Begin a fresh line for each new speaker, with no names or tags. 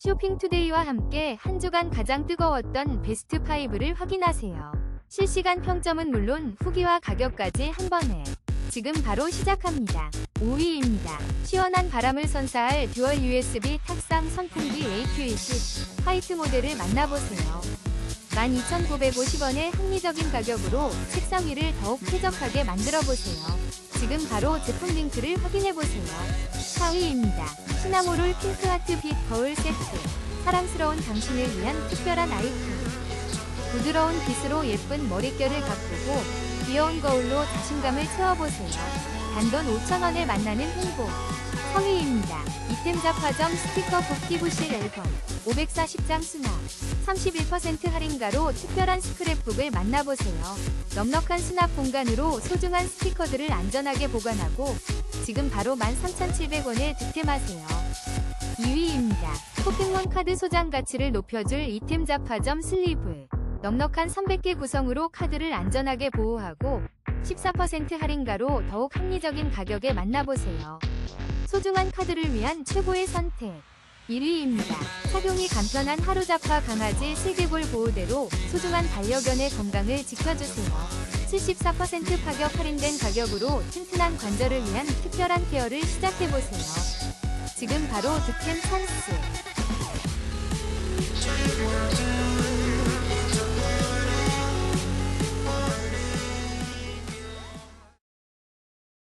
쇼핑투데이와 함께 한 주간 가장 뜨거웠던 베스트 5를 확인하세요. 실시간 평점은 물론 후기와 가격까지 한 번에 지금 바로 시작합니다. 5위입니다. 시원한 바람을 선사할 듀얼 USB 탁상 선풍기 AQ20 화이트 모델을 만나보세요. 12,950원의 합리적인 가격으로 책상 위를 더욱 쾌적하게 만들어보세요. 지금 바로 제품 링크를 확인해보세요. 4위입니다. 시나모롤 핑크하트 빛 거울 세트. 사랑스러운 당신을 위한 특별한 아이템. 부드러운 빛으로 예쁜 머릿결을 가꾸고 귀여운 거울로 자신감을 채워보세요. 단돈 5,000원에 만나는 행복. 성의입니다. 이템 잡화점 스티커 복귀 부실 앨범 540장 수납 31% 할인가로 특별한 스크랩북을 만나보세요. 넉넉한 수납 공간으로 소중한 스티커들을 안전하게 보관하고 지금 바로 13,700원에 득템하세요. 2위입니다. 포켓몬 카드 소장 가치를 높여줄 이템 잡화점 슬리브. 넉넉한 300개 구성으로 카드를 안전하게 보호하고 14% 할인가로 더욱 합리적인 가격에 만나보세요. 소중한 카드를 위한 최고의 선택. 1위입니다. 착용이 간편한 하루 잡화 강아지 슬개골 보호대로 소중한 반려견의 건강을 지켜주세요. 74% 파격 할인된 가격으로 튼튼한 관절을 위한 특별한 케어를 시작해보세요. 지금 바로 득템 찬스.